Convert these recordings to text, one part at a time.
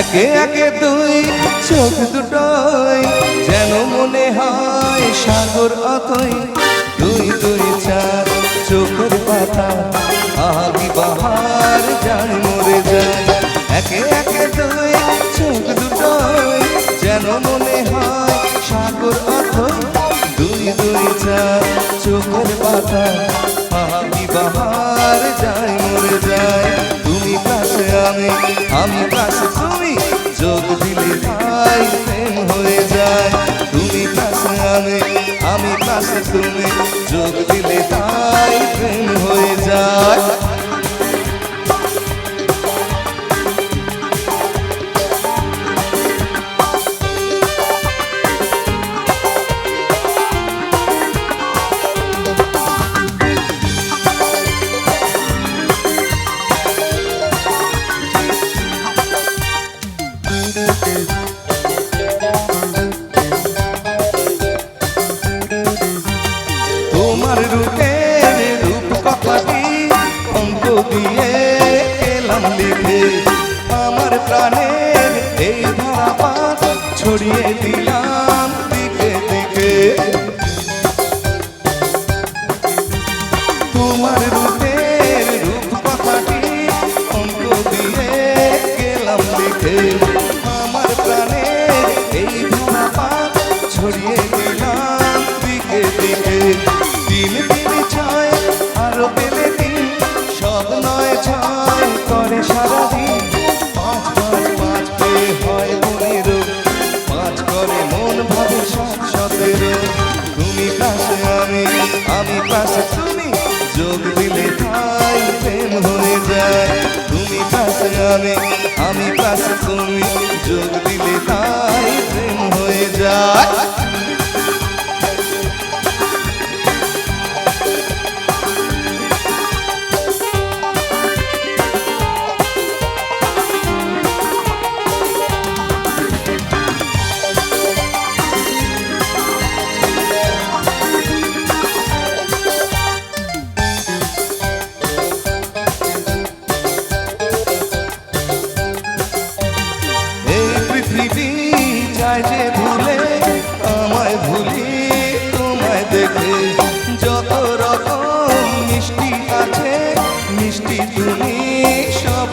একে একে দুই চোখ দুটোই যেন মনে হয় সাগর অতই। দুই দুই, চার চোখের পাতা আবি বাহার যায় মরে যায়। একে একে দুই চোখ দুটোই যেন মনে হয় সাগর অতই। দুই দুই, চার চোখের পাতা আমি কাছে তুমি প্রাণের এই ধারাপাত ছড়িয়ে দিলাম দিকে দিকে। তোমার রূপের রূপ কথাটি অঙ্ক দিয়ে গেলাম লিখে। আমার প্রাণের এই ধারাপাত ছড়িয়ে দিলাম দিকে দিকে। দিন দিন ছয় আরও পেলে দিন সব কাছে আমি পাশে তুমি যোগ দিলে তাই প্রেম হয়ে যায়।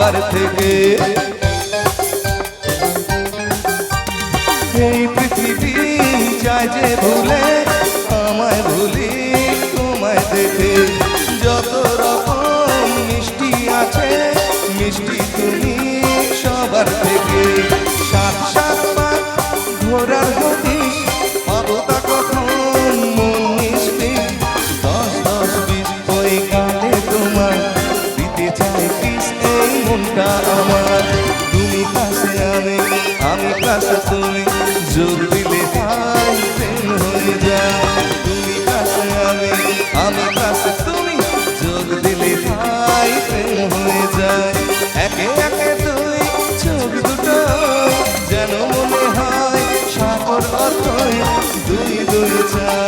সবার থেকে। এই পৃথিবী যায় যে ভুলে, আমায় ভুলি তোমায় দেখে। যত রকম মিষ্টি আছে, মিষ্টি তুমি এই আমার। তুমি কাছে আমি আমি কাছে তুমি। যোগ দিলে তাই প্রেম হয়ে যায়। তুমি কাছে আমি আমি কাছে তুমি। যোগ দিলে তাই প্রেম হয়ে যায়। একে একে দুই চোখ দুটো। যেন মনে হয় সাগর অথই দুই দুই চার।